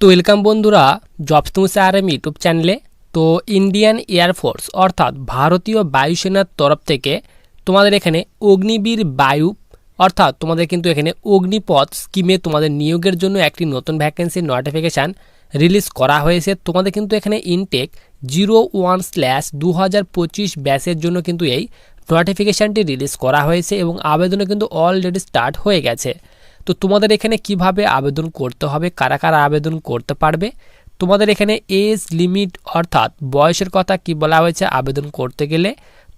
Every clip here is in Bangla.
তো ওয়েলকাম বন্ধুরা জবস তুমি আরএম ইউটিউব চ্যানেলে। তো ইন্ডিয়ান এয়ারফোর্স অর্থাৎ ভারতীয় বায়ুসেনার তরফ থেকে তোমাদের এখানে অগ্নিবীর বায়ু, অর্থাৎ তোমাদের কিন্তু এখানে অগ্নিপথ স্কিমে তোমাদের নিয়োগের জন্য একটি নতুন ভ্যাকেন্সির নোটিফিকেশান রিলিজ করা হয়েছে। তোমাদের কিন্তু এখানে ইনটেক জিরো ওয়ান স্ল্যাশ দু হাজার পঁচিশ ব্যাচের জন্য কিন্তু এই নোটিফিকেশানটি রিলিজ করা হয়েছে এবং আবেদনও কিন্তু অলরেডি স্টার্ট হয়ে গেছে। তো তোমাদের এখানে কীভাবে আবেদন করতে হবে? কারা কারা আবেদন করতে পারবে? তোমাদের এখানে এজ লিমিট অর্থাৎ বয়সের কথা কি বলা হয়েছে আবেদন করতে গেলে?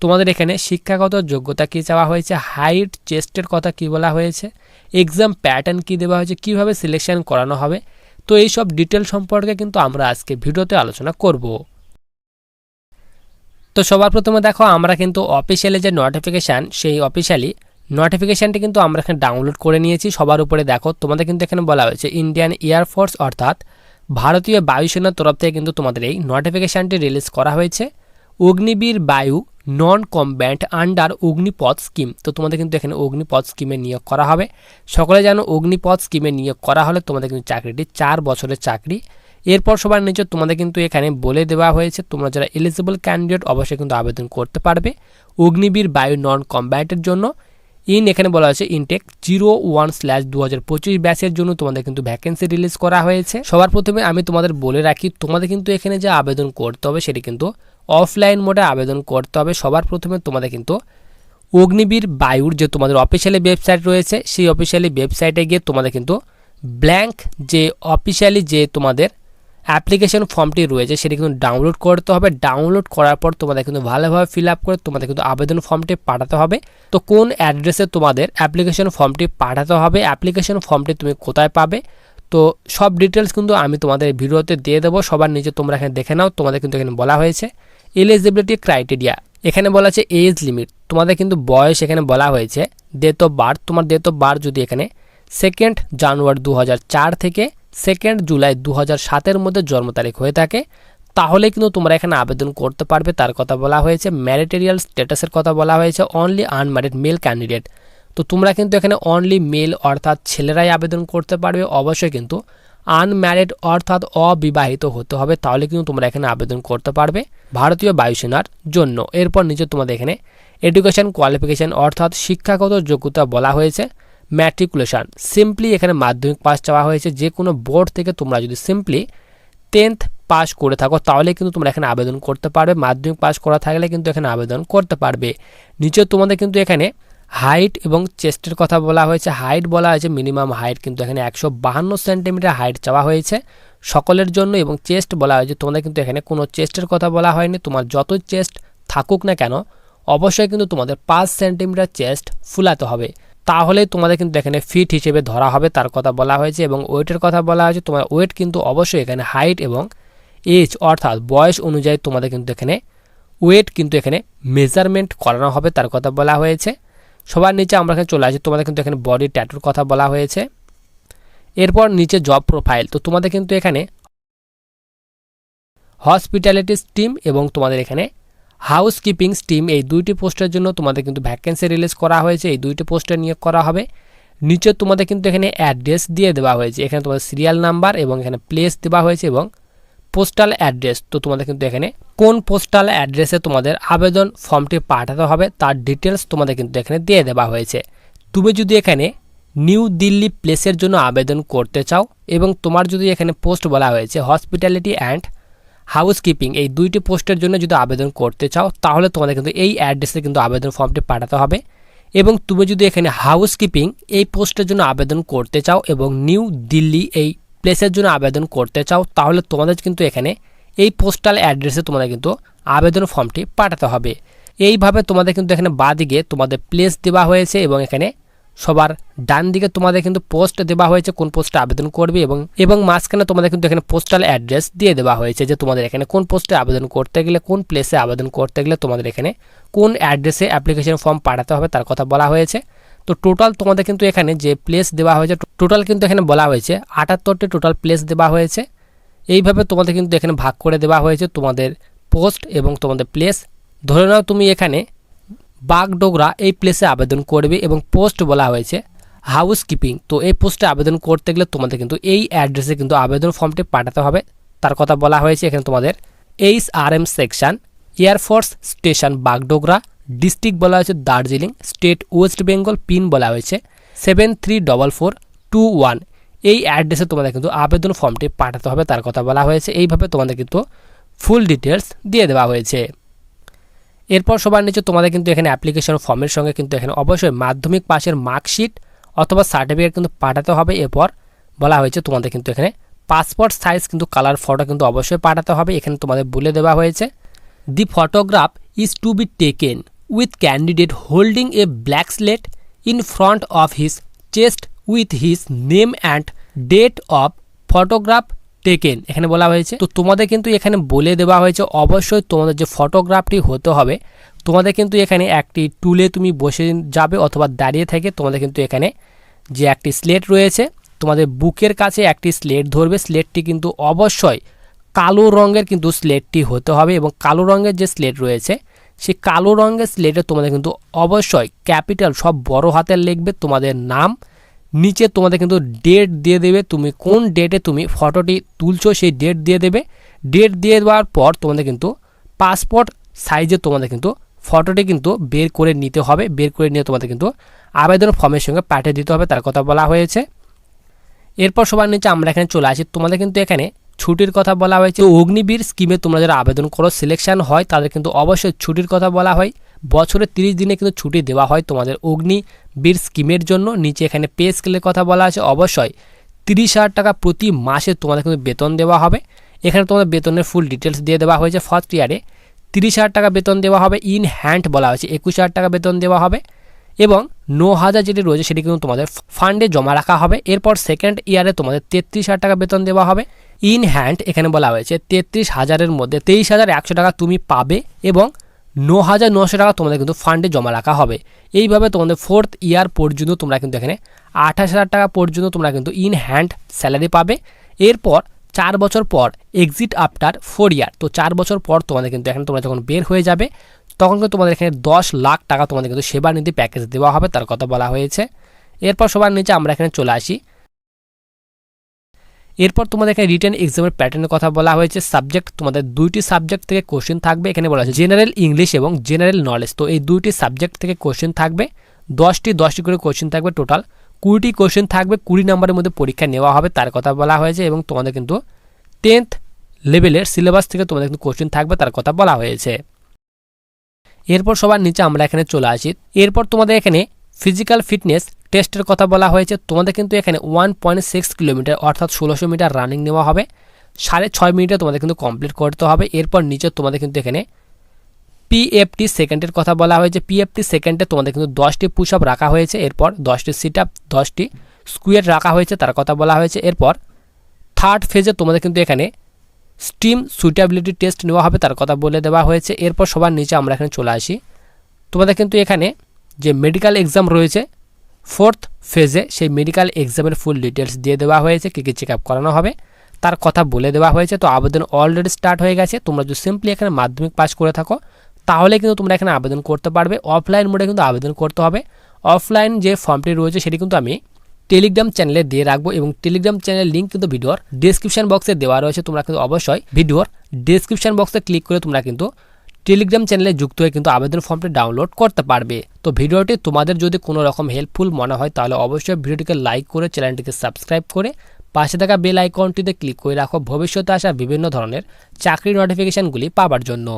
তোমাদের এখানে শিক্ষাগত যোগ্যতা কী চাওয়া হয়েছে? হাইট, চেস্টের কথা কি বলা হয়েছে? এক্সাম প্যাটার্ন কি দেওয়া হয়েছে? কীভাবে সিলেকশন করানো হবে? তো এই সব ডিটেল সম্পর্কে কিন্তু আমরা আজকে ভিডিওতে আলোচনা করব। তো সবার প্রথমে দেখো, আমরা কিন্তু অফিসিয়ালি যে নোটিফিকেশান সেই অফিসিয়ালি নোটিফিকেশানটি কিন্তু আমরা এখানে ডাউনলোড করে নিয়েছি, সবার উপরে দেখো। তোমাদের কিন্তু এখানে বলা হয়েছে ইন্ডিয়ান এয়ারফোর্স অর্থাৎ ভারতীয় বায়ুসেনার তরফ থেকে কিন্তু তোমাদের এই নোটিফিকেশানটি রিলিজ করা হয়েছে। Agniveer Vayu non combatant under Agnipath scheme তো তোমাদের কিন্তু এখানে অগ্নিপথ স্কিমে নিয়োগ করা হবে। সকলে জানো অগ্নিপথ স্কিমে নিয়োগ করা হলে তোমাদের কিন্তু চাকরিটি চার বছরের চাকরি। এরপর সবার নিচে তোমাদের কিন্তু এখানে বলে দেওয়া হয়েছে, তোমরা যারা এলিজিবল ক্যান্ডিডেট অবশ্যই কিন্তু আবেদন করতে পারবে অগ্নিবীর বায়ু নন কমব্যান্টের জন্য। ইন এখানে বলা হয়েছে ইনটেক জিরো ওয়ান স্ল্যাশ দু হাজার পঁচিশ ব্যাচের জন্য তোমাদের কিন্তু ভ্যাকেন্সি রিলিজ করা হয়েছে। সবার প্রথমে আমি তোমাদের বলে রাখি, তোমাদের কিন্তু এখানে যে আবেদন করতে হবে সেটি কিন্তু অফলাইন মোডে আবেদন করতে হবে। সবার প্রথমে তোমাদের কিন্তু অগ্নিবীর বায়ুর যে তোমাদের অফিসিয়ালি ওয়েবসাইট রয়েছে, সেই অফিসিয়ালি ওয়েবসাইটে গিয়ে তোমাদের কিন্তু ব্ল্যাঙ্ক যে অফিসিয়ালি যে তোমাদের অ্যাপ্লিকেশন ফর্মটি রয়েছে, সেটি কিন্তু ডাউনলোড করতে হবে। ডাউনলোড করার পর তোমাদের কিন্তু ভালোভাবে ফিল আপ করে তোমাদের কিন্তু আবেদন ফর্মটি পাঠাতে হবে। তো কোন অ্যাড্রেসে তোমাদের অ্যাপ্লিকেশন ফর্মটি পাঠাতে হবে? অ্যাপ্লিকেশন ফর্মটি তুমি কোথায় পাবে? তো সব ডিটেলস কিন্তু আমি তোমাদের ভিডিওতে দিয়ে দেবো। সবার নিচে তোমরা এখানে দেখে নাও, তোমাদের কিন্তু এখানে বলা হয়েছে। এলিজিবিলিটি ক্রাইটেরিয়া এখানে বলা আছে এজ লিমিট তোমাদের কিন্তু বয়স এখানে বলা হয়েছে। ডেট অফ বার্থ তোমার ডেট অফ বার্থ যদি এখানে সেকেন্ড জানুয়ারি দু হাজার চার থেকে সেকেন্ড জুলাই দু সাতের মধ্যে জন্ম তারিখ হয়ে থাকে। তাহলে কিন্তু তোমরা এখানে আবেদন করতে পারবে, তার কথা বলা হয়েছে। ম্যারিটেরিয়াল স্ট্যাটাসের কথা বলা হয়েছে অনলি আনম্যারিড মেল ক্যান্ডিডেট তো তোমরা কিন্তু এখানে অনলি মেল অর্থাৎ ছেলেরাই আবেদন করতে পারবে। অবশ্যই কিন্তু আনম্যারিড অর্থাৎ অবিবাহিত হতে হবে, তাহলে কিন্তু তোমরা এখানে আবেদন করতে পারবে ভারতীয় বায়ুসেনার জন্য। এরপর নিচে তোমাদের এখানে এডুকেশন কোয়ালিফিকেশান অর্থাৎ শিক্ষাগত যোগ্যতা বলা হয়েছে। ম্যাট্রিকুলেশান সিম্পলি এখানে মাধ্যমিক পাস চাওয়া হয়েছে। যে কোনো বোর্ড থেকে তোমরা যদি সিম্পলি টেন্থ পাস করে থাকো, তাহলে কিন্তু তোমরা এখানে আবেদন করতে পারবে। মাধ্যমিক পাস করা থাকলে কিন্তু এখানে আবেদন করতে পারবে। নিচে তোমাদের কিন্তু এখানে হাইট এবং চেস্টের কথা বলা হয়েছে। হাইট বলা হয়েছে মিনিমাম হাইট কিন্তু এখানে একশো বাহান্ন সেন্টিমিটার হাইট চাওয়া হয়েছে সকলের জন্য এবং চেস্ট বলা হয়েছে। তোমাদের কিন্তু এখানে কোনো চেস্টের কথা বলা হয়নি। তোমার যত চেস্ট থাকুক না কেন, অবশ্যই কিন্তু তোমাদের পাঁচ সেন্টিমিটার চেস্ট ফুলাতে হবে। তাহলে তোমাদের কিন্তু এখানে ফিট হিসেবে ধরা হবে, তার কথা বলা হয়েছে এবং ওয়েটের কথা বলা হয়েছে। তোমার ওয়েট কিন্তু অবশ্যই এখানে হাইট এবং এজ অর্থাৎ বয়স অনুযায়ী তোমাদের কিন্তু এখানে ওয়েট কিন্তু এখানে মেজারমেন্ট করানো হবে, তার কথা বলা হয়েছে। সবার নিচে আমরা এখানে চলে আসি, তোমাদের কিন্তু এখানে বডি ট্যাটুর কথা বলা হয়েছে। এরপর নিচে জব প্রোফাইল তো তোমাদের কিন্তু এখানে হসপিটালিটিস টিম এবং তোমাদের এখানে হাউসকিপিং স্টিম এই দুইটি পোস্টের জন্য তোমাদের কিন্তু ভ্যাকেন্সি রিলিজ করা হয়েছে। এই দুইটি পোস্টে নিয়োগ করা হবে। নিচে তোমাদের কিন্তু এখানে অ্যাড্রেস দিয়ে দেওয়া হয়েছে। এখানে তোমাদের সিরিয়াল নাম্বার এবং এখানে প্লেস দেওয়া হয়েছে এবং পোস্টাল অ্যাড্রেস। তো তোমাদের কিন্তু এখানে কোন পোস্টাল অ্যাড্রেসে তোমাদের আবেদন ফর্মটি পাঠাতে হবে তার ডিটেলস তোমাদের কিন্তু এখানে দিয়ে দেওয়া হয়েছে। তুমি যদি এখানে নিউ দিল্লি প্লেসের জন্য আবেদন করতে চাও এবং তোমার যদি এখানে পোস্ট বলা হয়েছে হসপিটালিটি অ্যান্ড হাউসকিপিং এই দুইটি পোস্টের জন্য যদি আবেদন করতে চাও, তাহলে তোমাদের কিন্তু এই অ্যাড্রেসে কিন্তু আবেদন ফর্মটি পাঠাতে হবে। এবং তুমি যদি এখানে হাউসকিপিং এই পোস্টের জন্য আবেদন করতে চাও এবং নিউ দিল্লি এই প্লেসের জন্য আবেদন করতে চাও, তাহলে তোমাদের কিন্তু এখানে এই পোস্টাল অ্যাড্রেসে তোমাদের কিন্তু আবেদন ফর্মটি পাঠাতে হবে। এইভাবে তোমাদের কিন্তু এখানে বাদিকে তোমাদের প্লেস দেওয়া হয়েছে এবং এখানে সবার ডান দিকে তোমাদের কিন্তু পোস্ট দেওয়া হয়েছে কোন পোস্টে আবেদন করবে এবং এবং মাঝখানে তোমাদের কিন্তু এখানে পোস্টাল অ্যাড্রেস দিয়ে দেওয়া হয়েছে যে তোমাদের এখানে কোন পোস্টে আবেদন করতে গেলে, কোন প্লেসে আবেদন করতে গেলে তোমাদের এখানে কোন অ্যাড্রেসে অ্যাপ্লিকেশন ফর্ম পাঠাতে হবে তার কথা বলা হয়েছে। তো টোটাল তোমাদের কিন্তু এখানে যে প্লেস দেওয়া হয়েছে টোটাল কিন্তু এখানে বলা হয়েছে আটাত্তরটি টোটাল প্লেস দেওয়া হয়েছে। এইভাবে তোমাদের কিন্তু এখানে ভাগ করে দেওয়া হয়েছে তোমাদের পোস্ট এবং তোমাদের প্লেস ধরে নাও তুমি এখানে বাগডোগরা এই প্লেসে আবেদন করবে এবং পোস্ট বলা হয়েছে হাউস কিপিং তো এই পোস্টে আবেদন করতে গেলে তোমাদের কিন্তু এই অ্যাড্রেসে কিন্তু আবেদন ফর্মটি পাঠাতে হবে। তার কথা বলা হয়েছে এখানে তোমাদের H R M section air force station Bagdogra. District বলা হয়েছে Darjeeling state West Bengal pin বলা হয়েছে seven three double four two one এই অ্যাড্রেসে তোমাদের কিন্তু আবেদন ফর্মটি পাঠাতে হবে। তার কথা বলা হয়েছে। এইভাবে তোমাদের কিন্তু ফুল ডিটেলস দিয়ে দেওয়া হয়েছে। এরপর সবার নিচে তোমাদের কিন্তু এখানে অ্যাপ্লিকেশন ফর্মের সঙ্গে কিন্তু এখানে অবশ্যই মাধ্যমিক পাশের মার্কশিট অথবা সার্টিফিকেট কিন্তু পাঠাতে হবে। এরপর বলা হয়েছে তোমাদের কিন্তু এখানে পাসপোর্ট সাইজ কিন্তু কালার ফটো কিন্তু অবশ্যই পাঠাতে হবে। এখানে তোমাদের বলে দেওয়া হয়েছে the photograph is to be taken with candidate holding a black slate in front of his chest with his name and date of photograph taken এখানে বলা হয়েছে। তো তোমাদের কিন্তু এখানে বলে দেওয়া হয়েছে, অবশ্যই তোমাদের যে ফটোগ্রাফটি হতে হবে, তোমাদের কিন্তু এখানে একটি টুলে তুমি বসে যাবে অথবা দাঁড়িয়ে থেকে তোমাদের কিন্তু এখানে যে একটি স্লেট রয়েছে, তোমাদের বুকের কাছে একটি স্লেট ধরবে। স্লেটটি কিন্তু অবশ্যই কালো রঙের কিন্তু স্লেটটি হতে হবে এবং কালো রঙের যে স্লেট রয়েছে, সেই কালো রঙের স্লেটে তোমাদের কিন্তু অবশ্যই ক্যাপিটাল সব বড় হাতের লিখবে, তোমাদের নাম নিচে তোমাদের কিন্তু ডেট দিয়ে দেবে, তুমি কোন ডেটে তুমি ফটোটি তুলছো সেই ডেট দিয়ে দেবে। ডেট দিয়ে দেওয়ার পর তোমাদের কিন্তু পাসপোর্ট সাইজে তোমাদের কিন্তু ফটোটি কিন্তু বের করে নিতে হবে, বের করে নিয়ে তোমাদের কিন্তু আবেদন ফর্মের সঙ্গে পাঠিয়ে দিতে হবে, তার কথা বলা হয়েছে। এরপর সবার নিচে আমরা এখানে চলে আসি, তোমাদের কিন্তু এখানে ছুটির কথা বলা হয়েছে। অগ্নিবীর স্কিমে তোমরা যারা আবেদন করো সিলেকশন হয়, তাদের কিন্তু অবশ্যই ছুটির কথা বলা হয়। বছরে তিরিশ দিনে কিন্তু ছুটি দেওয়া হয় তোমাদের অগ্নিবীর স্কিমের জন্য নিচে এখানে পে স্কেলের কথা বলা আছে। অবশ্যই তিরিশ হাজার টাকা প্রতি মাসে তোমাদের কিন্তু বেতন দেওয়া হবে। এখানে তোমাদের বেতনের ফুল ডিটেলস দিয়ে দেওয়া হয়েছে। ফার্স্ট ইয়ারে তিরিশ হাজার টাকা বেতন দেওয়া হবে। ইন হ্যান্ড বলা হয়েছে, একুশ হাজার টাকা বেতন দেওয়া হবে। এবং ন হাজার যেটি রয়েছে সেটি কিন্তু তোমাদের ফান্ডে জমা রাখা হবে। এরপর সেকেন্ড ইয়ারে তোমাদের তেত্রিশ হাজার টাকা বেতন দেওয়া হবে। ইন হ্যান্ড এখানে বলা হয়েছে, তেত্রিশ হাজারের মধ্যে তেইশ হাজার একশো টাকা তুমি পাবে এবং ন হাজার নশো টাকা তোমাদের কিন্তু ফান্ডে জমা রাখা হবে। এইভাবে তোমাদের ফোর্থ ইয়ার পর্যন্ত তোমরা কিন্তু এখানে আঠাশ হাজার টাকা পর্যন্ত তোমরা কিন্তু ইন হ্যান্ড স্যালারি পাবে। এরপর চার বছর পর এক্সিট আফটার ফোর ইয়ার তো চার বছর পর তোমাদের কিন্তু এখানে তোমরা যখন বের হয়ে যাবে, তখন কিন্তু তোমাদের এখানে দশ লাখ টাকা তোমাদের কিন্তু সেবা নিধি প্যাকেজ দেওয়া হবে, তার কথা বলা হয়েছে। এরপর সবার নিচে আমরা এখানে চলে আসি। এরপর তোমাদের এখানে রিটেন এক্সামের প্যাটার্নের কথা বলা হয়েছে। সাবজেক্ট তোমাদের দুইটি সাবজেক্ট থেকে কোশ্চেন থাকবে। এখানে বলা হয়েছে জেনারেল ইংলিশ এবং জেনারেল নলেজ তো এই দুইটি সাবজেক্ট থেকে কোশ্চেন থাকবে। দশটি দশটি করে কোশ্চেন থাকবে টোটাল কুড়িটি কোশ্চেন থাকবে। কুড়ি নম্বরের মধ্যে পরীক্ষা নেওয়া হবে, তার কথা বলা হয়েছে এবং তোমাদের কিন্তু টেন্থ লেভেলের সিলেবাস থেকে তোমাদের কিন্তু কোশ্চেন থাকবে, তার কথা বলা হয়েছে। এরপর সবার নিচে আমরা এখানে চলে আসি। এরপর তোমাদের এখানে ফিজিক্যাল ফিটনেস টেস্টের কথা বলা হয়েছে। তোমাদের কিন্তু এখানে ওয়ান পয়েন্ট সিক্স কিলোমিটার অর্থাৎ ষোলোশো মিটার রানিং নেওয়া হবে। সাড়ে ছয় মিনিটে তোমাদের কিন্তু কমপ্লিট করতে হবে। এরপর নিচে তোমাদের কিন্তু এখানে পিএফটি সেকেন্ডের কথা বলা হয়েছে। পিএফটি সেকেন্ডে তোমাদের কিন্তু দশটি পুশ আপ রাখা হয়েছে। এরপর দশটি সিট আপ দশটি স্কুয়ার রাখা হয়েছে, তার কথা বলা হয়েছে। এরপর থার্ড ফেজে তোমাদের কিন্তু এখানে স্টিম সুইটেবিলিটি টেস্ট নেওয়া হবে, তার কথা বলে দেওয়া হয়েছে। এরপর সবার নিচে আমরা এখানে চলে আসি। তোমাদের কিন্তু এখানে যে মেডিকেল এক্সাম রয়েছে ফোর্থ ফেজে সেই মেডিকেল এক্সামের ফুল ডিটেলস দিয়ে দেওয়া হয়েছে, কী কী চেক আপ করানো হবে, তার কথা বলে দেওয়া হয়েছে। তো আবেদন অলরেডি স্টার্ট হয়ে গেছে, তোমরা যদি সিম্পলি এখানে মাধ্যমিক পাস করে থাকো, তাহলে কিন্তু তোমরা এখানে আবেদন করতে পারবে। অফলাইন মোডে কিন্তু আবেদন করতে হবে। অফলাইন যে ফর্মটি রয়েছে, সেটি কিন্তু আমি টেলিগ্রাম চ্যানেলে দিয়ে রাখব এবং টেলিগ্রাম চ্যানেলের লিঙ্ক কিন্তু ভিডিওর ডিসক্রিপশন বক্সে দেওয়া রয়েছে। তোমরা কিন্তু অবশ্যই ভিডিওর ডিসক্রিপশন বক্সে ক্লিক করে তোমরা কিন্তু টেলিগ্রাম চ্যানেলে যুক্ত হয়ে কিন্তু আবেদন ফর্মটি ডাউনলোড করতে পারবে। তো ভিডিওটি তোমাদের যদি কোনো রকম হেল্পফুল মনে হয়, তাহলে অবশ্যই ভিডিওটিকে লাইক করে চ্যানেলটিকে সাবস্ক্রাইব করে পাশে থাকা বেল আইকনটিতে ক্লিক করে রাখো। ভবিষ্যতে আসা বিভিন্ন ধরনের চাকরি নোটিফিকেশানগুলি পাবার জন্য।